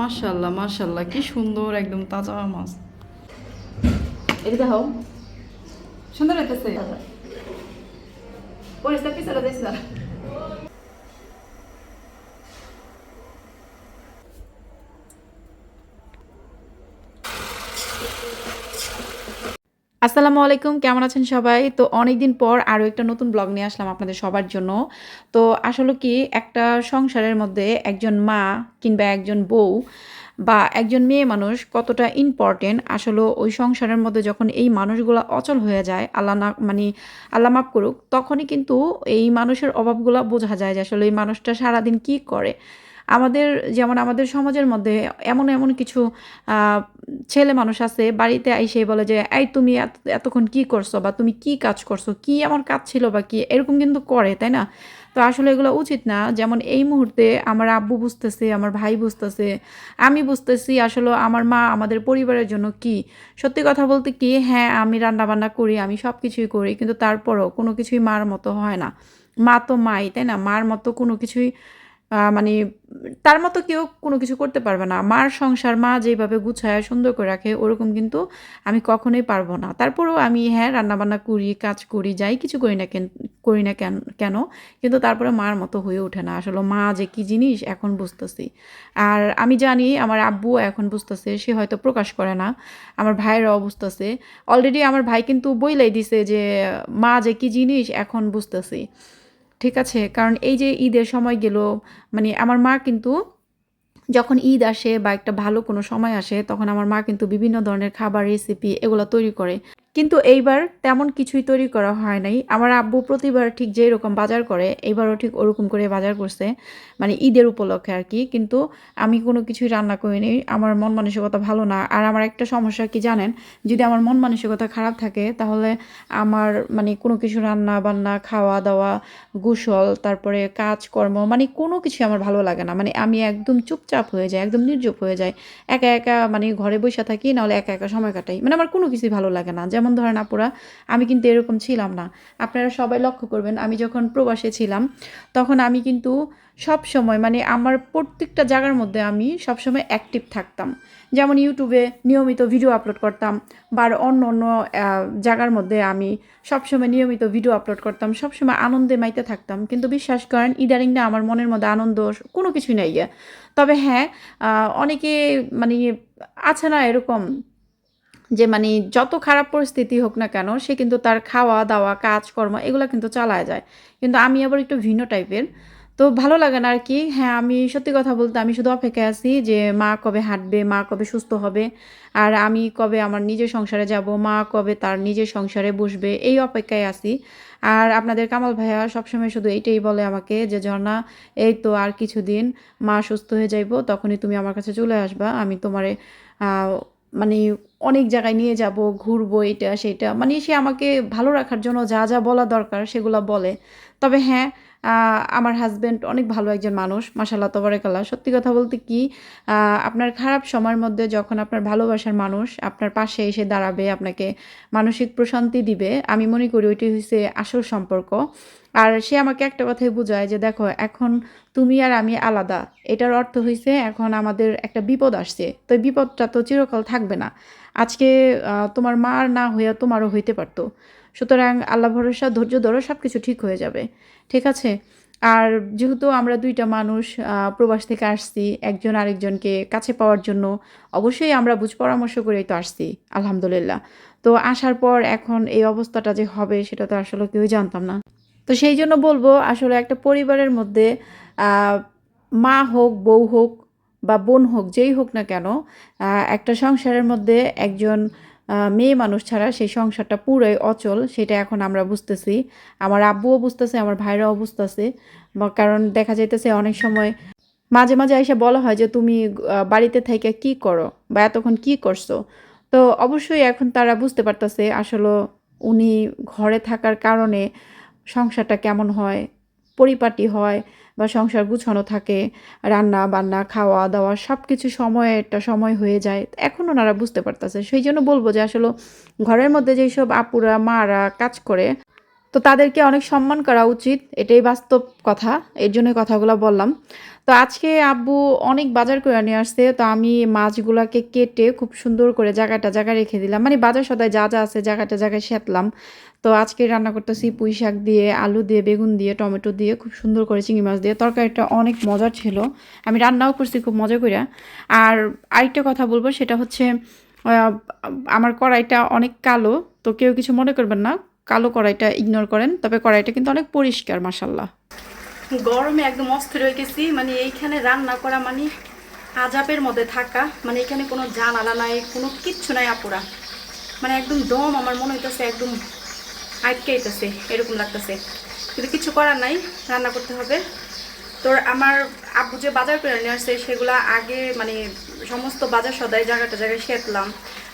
মাশাল্লাহ মাশাল্লাহ কি সুন্দর একদম তাজা মাছ। এটা দেখো সুন্দর হইতেছে। পরিষ্কার পিছনে দিস আসসালামু আলাইকুম, কেমন আছেন সবাই? তো অনেকদিন পর আরও একটা নতুন ব্লগ নিয়ে আসলাম আপনাদের সবার জন্য। তো আসলে কি, একটা সংসারের মধ্যে একজন মা কিংবা একজন বউ বা একজন মেয়ে মানুষ কতটা ইম্পর্টেন্ট আসলে ওই সংসারের মধ্যে যখন এই মানুষগুলো অচল হয়ে যায়, আল্লাহ না মানে আল্লাহ মাফ করুক, তখনই কিন্তু এই মানুষের অভাবগুলো বোঝা যায় যে আসলে এই মানুষটা সারাদিন কি করে। আমাদের, যেমন আমাদের সমাজের মধ্যে এমন এমন কিছু ছেলে মানুষ আছে, বাড়িতে আইসে বলে যে, এই তুমি এত- এতক্ষণ কি করছ বা তুমি কি কাজ করছ? কি আমার কাজ ছিল বা কি? এরকম কিন্তু করে, তাই না? তো আসলে এগুলো উচিত না। যেমন এই মুহূর্তে আমার আব্বু বুঝতেছে, আমার ভাই বুঝতেছে, আমি বুঝতেছি আসলে আমার মা আমাদের পরিবারের জন্য কি। সত্যি কথা বলতে কি হ্যাঁ আমি রান্না বান্না করি, আমি সব কিছুই করি, কিন্তু তারপরও কোনো কিছুই মার মতো হয় না। মা তো মাই, তাই না? মার মতো কোনো কিছুই মানে তার মতো কেউ কোনো কিছু করতে পারবে না। মার সংসার, মা যেভাবে গুছায়, সুন্দর করে রাখে, ওরকম কিন্তু আমি কখনোই পারব না। তারপরেও আমি হ্যাঁ রান্নাবান্না করি, কাজ করি, যাই কিছু করি না কেন, করি না কেন কেন, কিন্তু তারপরে মার মতো হয়ে ওঠে না। আসলে মা যে কী জিনিস, এখন বুঝতেছি। আর আমি জানি আমার আব্বু এখন বুঝতেছে, সে হয়তো প্রকাশ করে না। আমার ভাইয়েরাও বুঝতেছে। অলরেডি আমার ভাই কিন্তু বইলাই দিছে যে, মা যে কী জিনিস, এখন বুঝতেছি। ঠিক আছে? কারণ এই যে ঈদের সময় গেল মানে আমার মা কিন্তু যখন ঈদ আসে বা একটা ভালো কোনো সময় আসে, তখন আমার মা কিন্তু বিভিন্ন ধরনের খাবার রেসিপি এগুলো তৈরি করে। কিন্তু এইবার তেমন কিছুই তৈরি করা হয় নাই। আমার আব্বু প্রতিবার ঠিক যেই রকম বাজার করে, এইবারও ঠিক ওরকম করে বাজার করছে মানে ঈদের উপলক্ষে আর কি। কিন্তু আমি কোনো কিছুই রান্না করিনি আমার মন মানসিকতা ভালো না। আর আমার একটা সমস্যা কি জানেন, যদি আমার মন মানসিকতা খারাপ থাকে, তাহলে আমার মানে কোনো কিছু রান্না বান্না খাওয়া দাওয়া গোসল, তারপরে কাজকর্ম মানে কোনো কিছু আমার ভালো লাগে না। মানে আমি একদম চুপচাপ হয়ে যাই, একদম নির্জুপ হয়ে যাই। একা একা মানে ঘরে বসে থাকি, নাহলে একা একা সময় কাটাই। মানে আমার কোনো কিছুই ভালো লাগে না। যেমন ধরেন আপুরা, আমি কিন্তু এরকম ছিলাম না। আপনারা সবাই লক্ষ্য করবেন, আমি যখন প্রবাসে ছিলাম, তখন আমি কিন্তু সব সময় মানে আমার প্রত্যেকটা জায়গার মধ্যে আমি সব সময় অ্যাক্টিভ থাকতাম। যেমন ইউটিউবে নিয়মিত ভিডিও আপলোড করতাম বা অন্য অন্য জায়গার মধ্যে আমি সবসময় নিয়মিত ভিডিও আপলোড করতাম সবসময় আনন্দে মাইতে থাকতাম। কিন্তু বিশ্বাস করেন ইদারিং না আমার মনের মধ্যে আনন্দ কোনো কিছুই নাই তবে হ্যাঁ অনেকে মানে আছে না এরকম যে মানে যত খারাপ পরিস্থিতি হোক না কেন, সে কিন্তু তার খাওয়া দাওয়া, কাজকর্ম এগুলো কিন্তু চালায় যায়। কিন্তু আমি আবার একটু ভিন্ন টাইপের। তো ভালো লাগে না আর কি হ্যাঁ আমি সত্যি কথা বলতে আমি শুধু অপেক্ষায় আছি যে মা কবে হাঁটবে, মা কবে সুস্থ হবে। আর আমি কবে আমার নিজের সংসারে যাব, মা কবে তার নিজের সংসারে বসবে, এই অপেক্ষায় আছি। আর আপনাদের কামাল ভাইয়া সবসময় শুধু এইটাই বলে আমাকে যে ঝর্ণা এই তো আর কিছুদিন মা সুস্থ হয়ে যাইব, তখনই তুমি আমার কাছে চলে আসবা। আমি তোমারে মানে অনেক জায়গায় নিয়ে যাব, ঘুরবো এটা, সেটা। মানে সে আমাকে ভালো রাখার জন্য যা যা বলা দরকার সেগুলো বলে। তবে হ্যাঁ আমার হাজব্যান্ড অনেক ভালো একজন মানুষ মাসাল্লাহ তবরেকাল্লা সত্যি কথা বলতে কি আপনার খারাপ সময়ের মধ্যে যখন আপনার ভালোবাসার মানুষ আপনার পাশে এসে দাঁড়াবে, আপনাকে মানসিক প্রশান্তি দিবে, আমি মনে করি ওইটাই হচ্ছে আসল সম্পর্ক। আর সে আমাকে একটা কথাই বোঝায় যে, দেখো, এখন তুমি আর আমি আলাদা। এটার অর্থ হয়েছে এখন আমাদের একটা বিপদ আসছে। তো বিপদটা তো চিরকাল থাকবে না। আজকে তোমার মা আর না হইয়া তোমারও হইতে পারতো। সুতরাং আল্লাহ ভরসা, ধৈর্য ধরো সব কিছু ঠিক হয়ে যাবে। ঠিক আছে? আর যেহেতু আমরা দুইটা মানুষ প্রবাস থেকে আসছি, একজন আরেকজনকে কাছে পাওয়ার জন্য অবশ্যই আমরা বুঝ, পরামর্শ করেই তো আসছি, আলহামদুলিল্লাহ। তো আসার পর এখন এই অবস্থাটা যে হবে, সেটা তো আসলে কেউই জানতাম না। তো সেই জন্য বলব, আসলে একটা পরিবারের মধ্যে মা হোক, বউ হোক বা বোন হোক, যেই হোক না কেন একটা সংসারের মধ্যে একজন মেয়ে মানুষ ছাড়া সেই সংসারটা পুরোই অচল, সেটা এখন আমরা বুঝতেছি। আমার আব্বুও বুঝতেছে, আমার ভাইরাও বুঝতেছে কারণ দেখা যাইতেছে অনেক সময় মাঝে মাঝে এসে বলা হয় যে, তুমি বাড়িতে থেকে কি করো? বা এতক্ষণ কি করছ? তো অবশ্যই এখন তারা বুঝতে পারতেছে, আসলে উনি ঘরে থাকার কারণে সংসারটা কেমন হয়, পরিপাটি হয় বা সংসার গুছানো থাকে, রান্না বান্না, খাওয়া দাওয়া সব কিছু সময় একটা সময় হয়ে যায়, এখন ওনারা বুঝতে পারতেছে। সেই জন্য বলব যে আসলে ঘরের মধ্যে যেসব আপুরা, মারা কাজ করে তো তাদেরকে অনেক সম্মান করা উচিত, এটাই বাস্তব কথা, এর জন্য কথাগুলো বললাম। তো আজকে আব্বু অনেক বাজার করে নিয়ে আসছে, তো আমি মাছগুলাকে কেটে খুব সুন্দর করে জায়গাটা জায়গায় রেখে দিলাম। মানে বাজার সদায় যা যা আছে জায়গাটা জায়গায় সেতলাম। তো আজকে রান্না করতেছি পুঁই শাক দিয়ে, আলু দিয়ে, বেগুন দিয়ে, টমেটো দিয়ে, খুব সুন্দর করে চিংড়ি মাছ দিয়ে। তরকারিটা অনেক মজার ছিল। আমি রান্নাও করছি খুব মজা করে আর আরেকটা কথা বলব, সেটা হচ্ছে আমার কড়াইটা অনেক কালো, তো কেউ কিছু মনে করবেন না। কালো কড়াইটা ইগনোর করেন, তবে কড়াইটা কিন্তু অনেক পরিষ্কার মাসাল্লাহ গরমে একদম অস্থির হয়ে গেছি মানে এইখানে রান্না করা মানে আজাবের মধ্যে থাকা মানে এখানে কোনো জানালা নাই, কোনো কিচ্ছু নাই আপুরা। মানে একদম দম আমার মনে হইতেছে, একদম আটকেইতেছে এরকম লাগতেছে। কিন্তু কিছু করার নাই, রান্না করতে হবে। তোর আমার আব্বু যে বাজার করে নিয়ে আসছে, সেগুলা আগে মানে সমস্ত বাজার সদাই জায়গাটা জায়গায় সেতলাম।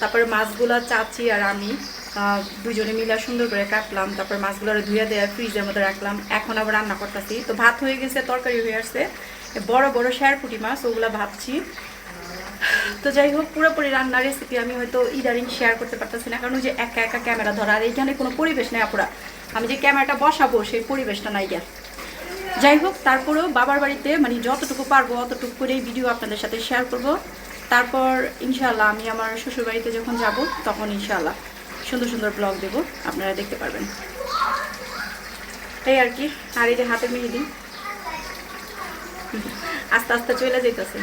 তারপরে মাছগুলা চাচি আর আমি দুজনে মিলে সুন্দর করে কাটলাম, তারপর মাছগুলো ধুয়ে দেওয়া ফ্রিজের মধ্যে রাখলাম। এখন আবার রান্না করতেছি। তো ভাত হয়ে গেছে, তরকারি হয়ে আসছে। বড় বড় শেয়ারপুটি মাছ, ওগুলা ভাবছি। তো যাই হোক, পুরোপুরি রান্নার রেসিপি আমি হয়তো ইদারিং শেয়ার করতে পারতেছি না, কারণ ওই যে একা একা ক্যামেরা ধরা, আর এইখানে কোনো পরিবেশ নেই আপুরা। আমি যে ক্যামেরাটা বসাবো, সেই পরিবেশটা নাই গিয়া। যাই হোক, তারপরেও বাবার বাড়িতে মানে যতটুকু পারব, অতটুকু করেই ভিডিও আপনাদের সাথে শেয়ার করব। তারপর ইনশাআল্লাহ আমি আমার শ্বশুর বাড়িতে যখন যাব, তখন ইনশাআল্লাহ। সুন্দর সুন্দর ব্লগ দেব, আপনারা দেখতে পারবেন। এই আর কি, আর এই যে হাতে মেহেদি। আস্তে আস্তে চলে যেতেছে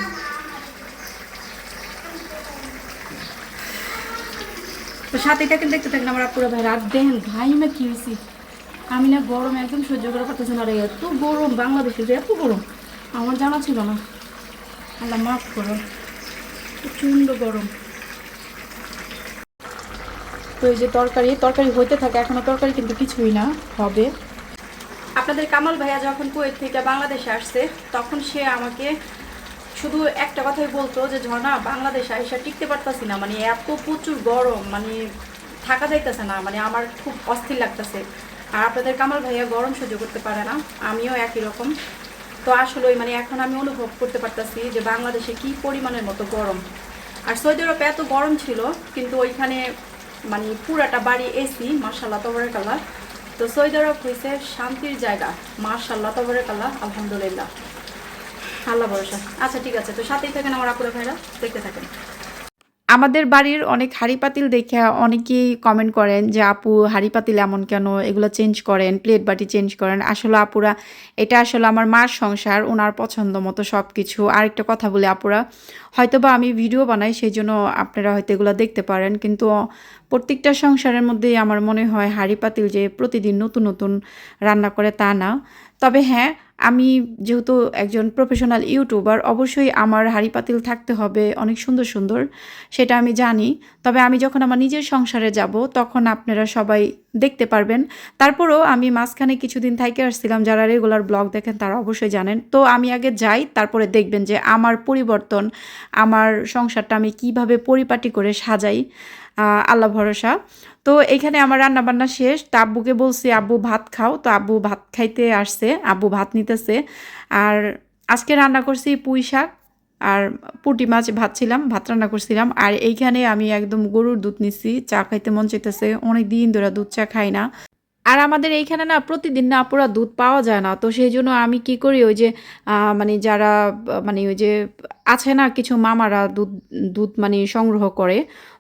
তো সাথীটা কিন্তু দেখতে থাকেন আমার পুরো ভাই রাত ভাই না কি হয়েছি আমি না গরম একদম সহ্য করা পারতেছি না এত গরম বাংলাদেশে যে এত গরম। আমার জানা ছিল না। আল্লাহ মাফ করো, প্রচণ্ড গরম। তো এই যে তরকারি তরকারি হইতে থাকে, এখনও তরকারি কিন্তু কিছুই না, হবে। আপনাদের কামাল ভাইয়া যখন কুয়েত থেকে বাংলাদেশে আসছে, তখন সে আমাকে শুধু একটা কথাই বলতো যে, ঝর্ণা, বাংলাদেশে আইসা টিকতে পারতাছি না মানে এত প্রচুর গরম মানে থাকা যাইতেছে না মানে আমার খুব অস্থির লাগতেছে। আর আপনাদের কামাল ভাইয়া গরম সহ্য করতে পারে না, আমিও একই রকম। তো আসলে মানে এখন আমি অনুভব করতে পারতাছি যে, বাংলাদেশে কি পরিমাণের মতো গরম। আর সৌদি আরবে এত গরম ছিল, কিন্তু ওইখানে মানে পুরাটা বাড়ি এসি মার্শাল্লাহ কালা তো সৌদি আরব হয়েছে শান্তির জায়গা। মার্শাল্লাহ কালা আলহামদুলিল্লাহ। আল্লাহ ভরসা। আচ্ছা ঠিক আছে, তো সাথেই থাকেন আমার আপুরা ভাইরা, দেখতে থাকেন। আমাদের বাড়ির অনেক হাঁড়ি পাতিল দেখে অনেকেই কমেন্ট করেন যে, আপু, হাঁড়ি পাতিল এমন কেন? এগুলো চেঞ্জ করেন প্লেট বাটি চেঞ্জ করেন। আসলে আপুরা, এটা আসলে আমার মার সংসার ওনার পছন্দ মতো সব কিছু আরেকটা কথা বলি আপুরা হয়তো বা আমি ভিডিও বানাই সেই জন্য আপনারা হয়তো এগুলো দেখতে পারেন, কিন্তু প্রত্যেকটা সংসারের মধ্যেই আমার মনে হয় হাঁড়ি পাতিল যে প্রতিদিন নতুন নতুন রান্না করে তা না। তবে হ্যাঁ আমি যেহেতু একজন প্রফেশনাল ইউটিউবার অবশ্যই আমার হাঁড়ি পাতিল থাকতে হবে, অনেক সুন্দর সুন্দর, সেটা আমি জানি। তবে আমি যখন আমার নিজের সংসারে যাব, তখন আপনারা সবাই দেখতে পারবেন। তারপরেও আমি মাঝখানে কিছুদিন থাইকে আসছিলাম, যারা রেগুলার ব্লগ দেখেন তারা অবশ্যই জানেন। তো আমি আগে যাই, তারপরে দেখবেন যে আমার পরিবর্তন, আমার সংসারটা আমি কীভাবে পরিপাটি করে সাজাই। আল্লাহ ভরসা। তো এখানে আমার রান্না বান্না শেষ। তা আব্বুকে বলছি, আব্বু, ভাত খাও। তো আব্বু ভাত খাইতে আসছে, আব্বু ভাত নিতেছে। আর আজকে রান্না করছি পুঁই শাক আর পুটি মাছ ভাত ছিলাম ভাত রান্না করছিলাম। আর এইখানে আমি একদম গরুর দুধ নিছি, চা খাইতে মন চাইতেছে অনেক দিন ধরে দুধ চা খাই না। আর আমাদের এইখানে না প্রতিদিন না পুরা দুধ পাওয়া যায় না। তো সেই জন্য আমি কি করি, ওই যে মানে যারা মানে ওই যে আছে না কিছু মামারা দুধ দুধ মানে সংগ্রহ করে,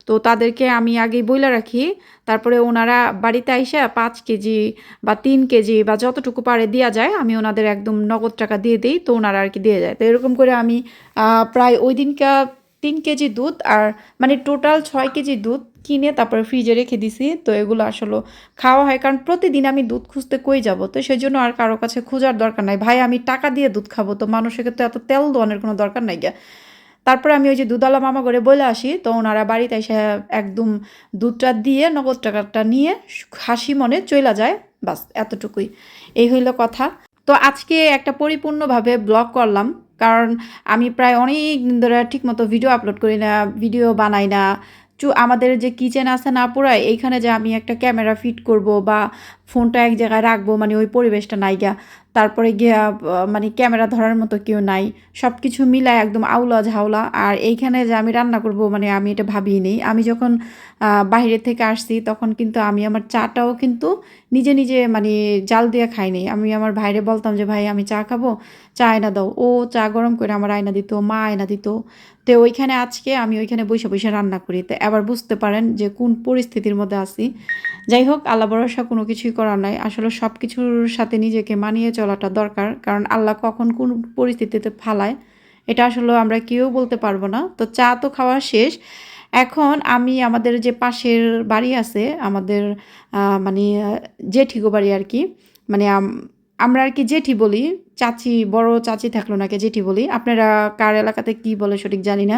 তো তাদেরকে আমি আগে বইলা রাখি। তারপরে ওনারা বাড়িতে আইসা পাঁচ কেজি বা তিন কেজি বা যতটুকু পারে দেওয়া যায়, আমি ওনাদের একদম নগদ টাকা দিয়ে দিই, তো ওনারা আর কি দিয়ে যায়। তো এরকম করে আমি প্রায় ওই দিনকা তিন কেজি দুধ আর মানে টোটাল ছয় কেজি দুধ কিনে তারপরে ফ্রিজে রেখে দিছি। তো এগুলো আসলে খাওয়া হয়, কারণ প্রতিদিন আমি দুধ খুঁজতে কই যাব? তো সেই জন্য আর কারও কাছে খোঁজার দরকার নাই। ভাই, আমি টাকা দিয়ে দুধ খাব, তো মানুষের তো এত তেল দোয়ানের কোনো দরকার নাই গিয়া। তারপরে আমি ওই যে দুধওয়ালা মামা করে বলে আসি, তো ওনারা বাড়িতে এসে একদম দুধটা দিয়ে নগদ টাকাটা নিয়ে হাসি মনে চইলা যায়। বাস, এতটুকুই। এই হইল কথা। তো আজকে একটা পরিপূর্ণভাবে ব্লগ করলাম, কারণ আমি প্রায় অনেক দিন ধরে ঠিকমতো ভিডিও আপলোড করি না ভিডিও বানাই না আমাদের যে কিচেন আছে না পুরাই এইখানে যে আমি একটা ক্যামেরা ফিট করব বা ফোনটা এক জায়গায় রাখব মানে ওই পরিবেশটা নাইগা তারপরে গিয়া মানে ক্যামেরা ধরার মতো কেউ নাই। সব কিছু মিলায় একদম আউলা ঝাউলা। আর এইখানে যে আমি রান্না করব মানে আমি এটা ভাবিই নেই। আমি যখন বাইরে থেকে আসছি, তখন কিন্তু আমি আমার চাটাও কিন্তু নিজে নিজে মানে জাল দিয়ে খাইনি আমি আমার ভাইরে বলতাম যে, ভাই, আমি চা খাব? চা আয়না দাও। ও চা গরম করে আমার আয়না দিত, মা আয়না দিত। তো ওইখানে আজকে আমি ওইখানে বসে বসে রান্না করি। তো এবার বুঝতে পারেন যে কোন পরিস্থিতির মধ্যে আছি। যাই হোক, আল্লাহ ভরসা কোনো কিছুই করার নাই। আসলে সব কিছুর সাথে নিজেকে মানিয়ে চলাটা দরকার, কারণ আল্লাহ কখন কোন পরিস্থিতিতে ফালায়, এটা আসলে আমরা কেউ বলতে পারব না। তো চা তো খাওয়া শেষ। এখন আমি আমাদের যে পাশের বাড়ি আছে, আমাদের মানে জেঠিগো বাড়ি আর কি মানে আম- আমরা আর কি জেঠি বলি, চাচি, বড় চাচি থাকল নাকি জেঠি বলি, আপনারা কার এলাকাতে কি বলে সঠিক জানি না।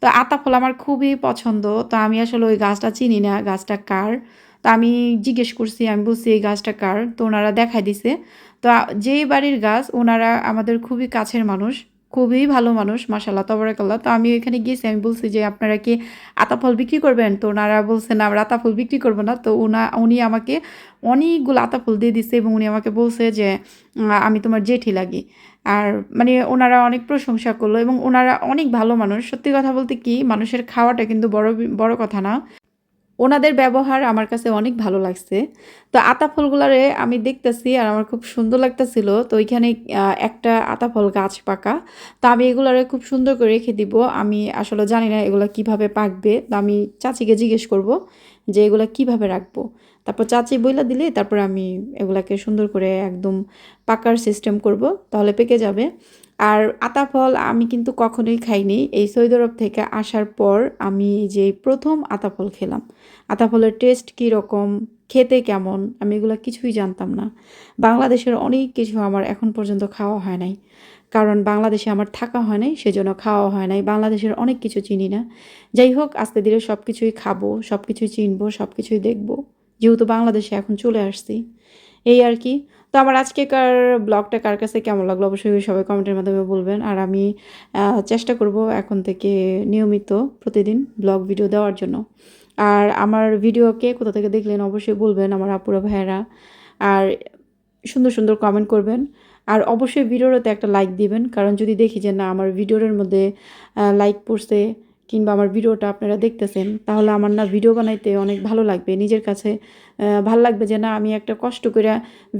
তো আতা ফল আমার খুবই পছন্দ, তো আমি আসলে ওই গাছটা চিনি না, গাছটা কার তো আমি জিজ্ঞেস করছি, আমি বলছি, এই গাছটা কার? তো ওনারা দেখাই দিছে। তো যেই বাড়ির গাছ, ওনারা আমাদের খুবই কাছের মানুষ, খুবই ভালো মানুষ মাসাল্লাহ তবরাকাল্লাহ। তো আমি ওইখানে গিয়েছি, আমি বলছি যে, আপনারা কি আতা ফল বিক্রি করবেন? তো ওনারা বলছেন আমরা আতা ফল বিক্রি করব না। তো ওনা, উনি আমাকে অনেকগুলো আতা ফুল দিয়ে দিচ্ছে এবং উনি আমাকে বলছে যে আমি তোমার জেঠি লাগি। আর মানে ওনারা অনেক প্রশংসা করল এবং ওনারা অনেক ভালো মানুষ। সত্যি কথা বলতে কি, মানুষের খাওয়াটা কিন্তু বড় বড় কথা না। ওনাদের ব্যবহার আমার কাছে অনেক ভালো লাগছে। তো আতা ফলগুলারে আমি দেখতেছি আর আমার খুব সুন্দর লাগতেছিল। তো ওইখানে একটা আতা ফল গাছ পাকা। তো আমি এগুলারে খুব সুন্দর করে রেখে দিব। আমি আসলে জানি না এগুলো কীভাবে পাকবে। তো আমি চাচিকে জিজ্ঞেস করব যে এগুলা কীভাবে রাখব। তারপর চাচি বইলা দিলে তারপর আমি এগুলাকে সুন্দর করে একদম পাকার সিস্টেম করব। তাহলে পেকে যাবে। আর আতা ফল আমি কিন্তু কখনোই খাইনি। এই সৌদি আরব থেকে আসার পর আমি যে প্রথম আতা ফল খেলাম। আতা ফলের টেস্ট কী রকম, খেতে কেমন, আমি এগুলো কিছুই জানতাম না। বাংলাদেশের অনেক কিছু আমার এখন পর্যন্ত খাওয়া হয় নাই। কারণ বাংলাদেশে আমার থাকা হয় নাই, সেজন্য খাওয়া হয় নাই। বাংলাদেশের অনেক কিছু চিনি না। যাই হোক, আস্তে ধীরে সব কিছুই খাব সব কিছুই চিনবো সব কিছুই দেখব। যেহেতু বাংলাদেশে এখন চলে আসছি। এই আর কি। তো আমার আজকেকার ব্লগটা কার কাছে কেমন লাগল অবশ্যই সবাই কমেন্টের মাধ্যমে বলবেন। আর আমি চেষ্টা করব এখন থেকে নিয়মিত প্রতিদিন ব্লগ ভিডিও দেওয়ার জন্য। আর আমার ভিডিওকে কোথা থেকে দেখলেন অবশ্যই বলবেন আমার আপুরা ভাইয়েরা। আর সুন্দর সুন্দর কমেন্ট করবেন। আর অবশ্যই ভিডিওতে একটা লাইক দিবেন। কারণ যদি দেখি যে না, আমার ভিডিওর মধ্যে লাইক পড়ছে কিংবা আমার ভিডিওটা আপনারা দেখতেছেন, তাহলে আমার না ভিডিও বানাইতে অনেক ভালো লাগবে। নিজের কাছে ভালো লাগবে যে না, আমি একটা কষ্ট করে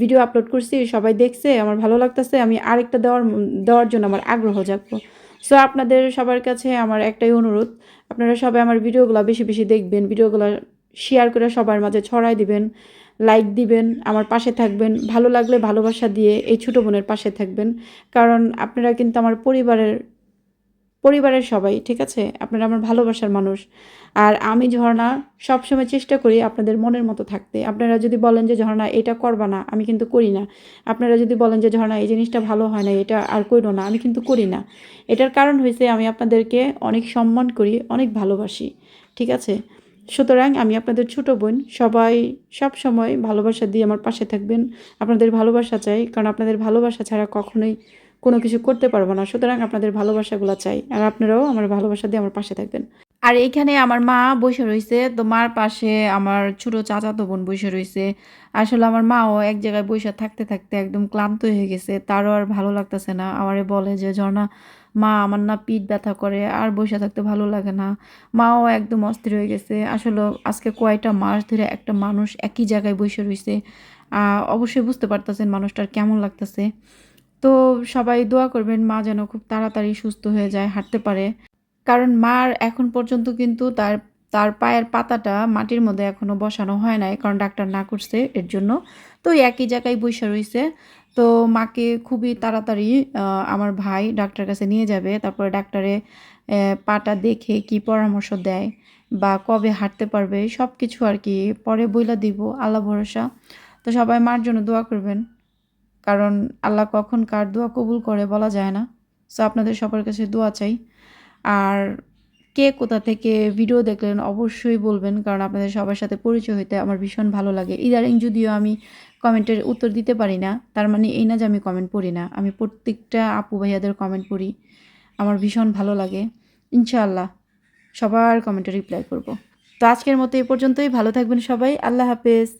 ভিডিও আপলোড করছি, সবাই দেখছে, আমার ভালো লাগতেছে, আমি আরেকটা দেওয়ার দেওয়ার জন্য আমার আগ্রহ জাগবো সো আপনাদের সবার কাছে আমার একটাই অনুরোধ, আপনারা সবাই আমার ভিডিওগুলো বেশি বেশি দেখবেন, ভিডিওগুলো শেয়ার করে সবার মাঝে ছড়াই দিবেন লাইক দিবেন, আমার পাশে থাকবেন, ভালো লাগলে ভালোবাসা দিয়ে এই ছোটো বোনের পাশে থাকবেন। কারণ আপনারা কিন্তু আমার পরিবারের পরিবারের সবাই, ঠিক আছে? আপনারা আমার ভালোবাসার মানুষ। আর আমি ঝর্ণা সবসময় চেষ্টা করি আপনাদের মনের মতো থাকতে। আপনারা যদি বলেন যে, ঝর্ণা, এটা করবা না, আমি কিন্তু করি না। আপনারা যদি বলেন যে, ঝর্ণা, এই জিনিসটা ভালো হয় না, এটা আর করো না, আমি কিন্তু করি না। এটার কারণ হয়েছে আমি আপনাদেরকে অনেক সম্মান করি, অনেক ভালোবাসি, ঠিক আছে? সুতরাং আমি আপনাদের ছোট বোন, সবাই সব সময় ভালোবাসা দিয়ে আমার পাশে থাকবেন। আপনাদের ভালোবাসা চাই, কারণ আপনাদের ভালোবাসা ছাড়া কখনোই কোনো কিছু করতে পারব না। সুতরাং আপনাদের ভালোবাসাগুলো চাই। আর আপনারাও আমার ভালোবাসা দিয়ে আমার পাশে থাকবেন। আর এইখানে আমার মা বসে রয়েছে তো মার পাশে আমার ছোট চাচাতো বোন বসে রয়েছে আসলে আমার মাও এক জায়গায় বসে থাকতে থাকতে একদম ক্লান্ত হয়ে গেছে। তারও আর ভালো লাগতেছে না। আমারে বলে যে ঝর্ণা মা আমার না পিঠ ব্যথা করে। আর বসে থাকতে ভালো লাগে না। মাও একদম অস্থির হয়ে গেছে। আসলে আজকে কয়টা মাস ধরে একটা মানুষ একই জায়গায় বসে রয়েছে অবশ্যই বুঝতে পারতেছেন মানুষটার কেমন লাগতেছে। তো সবাই দোয়া করবেন মা যেন খুব তাড়াতাড়ি সুস্থ হয়ে যায়, হাঁটতে পারে। কারণ মার এখন পর্যন্ত কিন্তু তার তার পায়ের পাতাটা মাটির মধ্যে এখনও বসানো হয় নাই, কারণ ডাক্তার না করছে এর জন্য। তো একই জায়গায় বসে রয়েছে তো মাকে খুবই তাড়াতাড়ি আমার ভাই ডাক্তার কাছে নিয়ে যাবে। তারপরে ডাক্তারে পাটা দেখে কি পরামর্শ দেয় বা কবে হাঁটতে পারবে সব কিছু আর কি পরে বইলা দিব, আল্লাহ ভরসা। তো সবাই মার জন্য দোয়া করবেন। কারণ আল্লাহ কখন কার দোয়া কবুল করে বলা যায় না। সো আপনাদের সবার কাছে দোয়া চাই। আর কে কোথা থেকে ভিডিও দেখলেন অবশ্যই বলবেন, কারণ আপনাদের সবার সাথে পরিচয় হইতে আমার ভীষণ ভালো লাগে। ইদারিং যদিও আমি কমেন্টের উত্তর দিতে পারি না, তার মানে এই না যে আমি কমেন্ট পড়ি না, আমি প্রত্যেকটা আপু ভাইয়াদের কমেন্ট পড়ি, আমার ভীষণ ভালো লাগে। ইনশাআল্লাহ, সবার কমেন্টে রিপ্লাই করব। তো আজকের মতো এ পর্যন্তই, ভালো থাকবেন সবাই, আল্লাহ হাফেজ।